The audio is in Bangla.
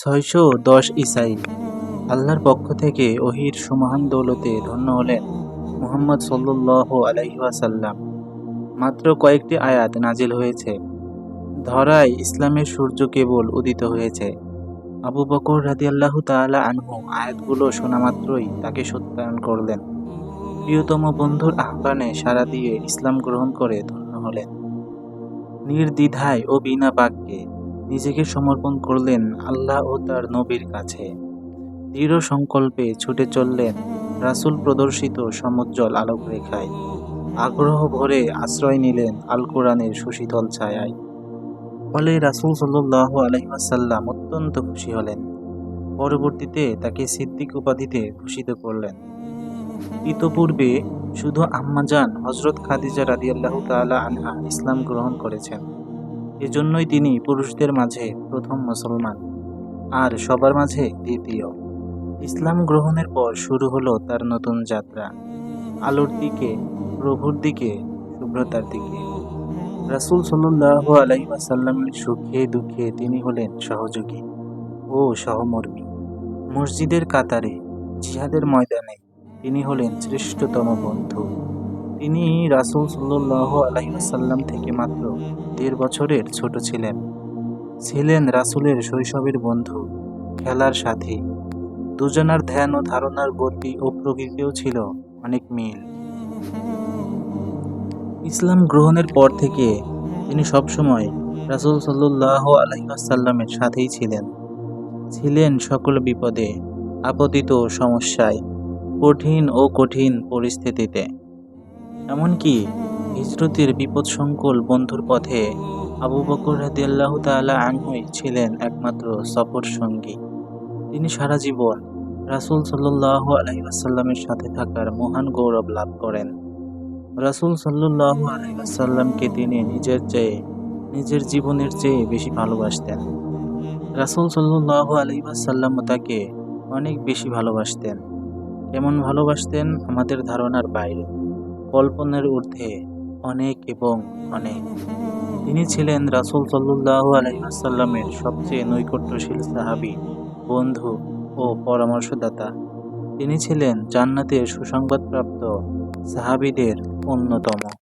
ছয়শো দশ ইসাই। আল্লাহর পক্ষ থেকে ওহির সুমহান দৌলতে ধন্য হলেন মুহাম্মদ সল্লাহ আলাইহাসাল্লাম মাত্র কয়েকটি আয়াত নাজিল হয়েছে। ধরায় ইসলামের সূর্য কেবল উদিত হয়েছে। আবু বকর রাদি আল্লাহ তালা আনহু আয়াতগুলো শোনা মাত্রই তাকে সত্যায়ন করলেন। প্রিয়তম বন্ধুর আহ্বানে সাড়া দিয়ে ইসলাম গ্রহণ করে ধন্য হলেন। নির্দ্বিধায় ও বিনা বাক্যে নিজেকে সমর্পণ করলেন আল্লাহ ও তার নবীর কাছে। দৃঢ় সংকল্পে ছুটে চললেন রাসূল প্রদর্শিত সমুজ্জ্বল আলোক রেখায় আগ্রহ ভরে আশ্রয় নিলেন আল কোরআনের সুশীতল ছায়ায়। ফলে রাসূল সাল্লাহ আলহিহাসাল্লাম অত্যন্ত খুশি হলেন। পরবর্তীতে তাকে সিদ্দিক উপাধিতে ভূষিত করলেন। ইতপূর্বে শুধু আম্মাজান হজরত খাদিজা রাদিয়াল্লাহু তাআলা আনহা ইসলাম গ্রহণ করেছেন। এজন্যই তিনি পুরুষদের মাঝে প্রথম মুসলমান, আর সবার মাঝে দ্বিতীয়। ইসলাম গ্রহণের পর শুরু হলো তার নতুন যাত্রা, আলোর দিকে, প্রভুর দিকে, শুভ্রতার দিকে। রাসূল সাল্লাহ আলাইসাল্লামের সুখে দুঃখে তিনি হলেন সহযোগী ও সহমর্মী। মসজিদের কাতারে, জিহাদের ময়দানে তিনি হলেন শ্রেষ্ঠতম বন্ধু। তিনি রাসূল সাল্লাহ আলাইসাল্লাম থেকে মাত্র দেড় বছরের ছোট ছিলেন। ছিলেন রাসূলের শৈশবের বন্ধু, খেলার সাথী। দুজনার ধ্যান ও ধারণার গতি ও প্রকৃতিও ছিল অনেক মিল। ইসলাম গ্রহণের পর থেকে তিনি সবসময় রাসূল সাল্লাহ আলাইসাল্লামের সাথেই ছিলেন। ছিলেন সকল বিপদে, আপতিত সমস্যায়, কঠিন ও কঠিন পরিস্থিতিতে। এমনকি হিজরতের বিপদসংকুল বন্ধুর পথে আবু বকর রাদিয়াল্লাহু তাআলা আনহুই ছিলেন একমাত্র সফর সঙ্গী। তিনি সারা জীবন রাসূল সাল্লাল্লাহু আলাইহি ওয়াসাল্লামের সাথে থাকার মহান গৌরব লাভ করেন। রাসূল সাল্লাল্লাহু আলাইহি ওয়াসাল্লামকে তিনি নিজের চেয়ে, নিজের জীবনের চেয়ে বেশি ভালোবাসতেন। রাসূল সাল্লাল্লাহু আলাইহি ওয়াসাল্লাম তাকে অনেক বেশি ভালোবাসতেন। কেমন ভালোবাসতেন আমাদের ধারণার বাইরে। কল্পনার ঊর্ধ্বে অনেক এবং অনেক। তিনি ছিলেন রাসুল সাল্লাহ আলাইহি ওয়াসাল্লামের সবচেয়ে নৈকট্যশীল সাহাবি, বন্ধু ও পরামর্শদাতা। তিনি ছিলেন জান্নাতের সুসংবাদপ্রাপ্ত সাহাবিদের অন্যতম।